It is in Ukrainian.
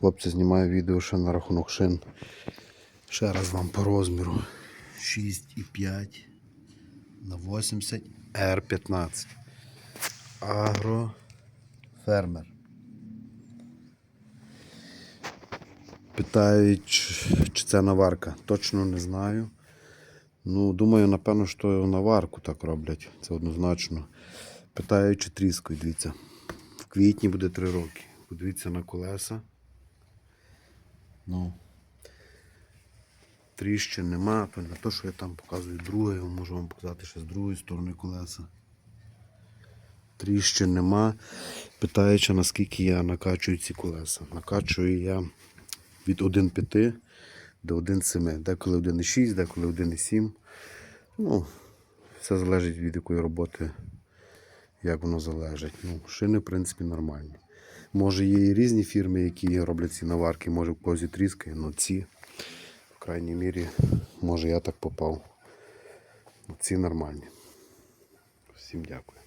Хлопці знімаю відео ще на рахунок шин. Ще раз вам по розміру. 6,5 на 80 R15. Агро фермер. Питають, чи це наварка. Точно не знаю. Ну, думаю, напевно, що наварку так роблять. Це однозначно. Питають, чи тріскою, дивіться. В квітні буде 3 роки. Подивіться на колеса. Ну. Тріщин нема, то не те, що я там показую друге, я можу вам показати ще з другої сторони колеса. Тріщин нема. Питаючи, наскільки я накачую ці колеса. Накачую я від 1,5 до 1,7. Деколи 1,6, деколи 1,7. Ну, все залежить від якої роботи, як воно залежить. Ну, шини, в принципі, нормальні. Може, є і різні фірми, які роблять ці наварки, може в когось і тріскає, але ці, в крайній мірі, може я так попав. Ці нормальні. Всім дякую.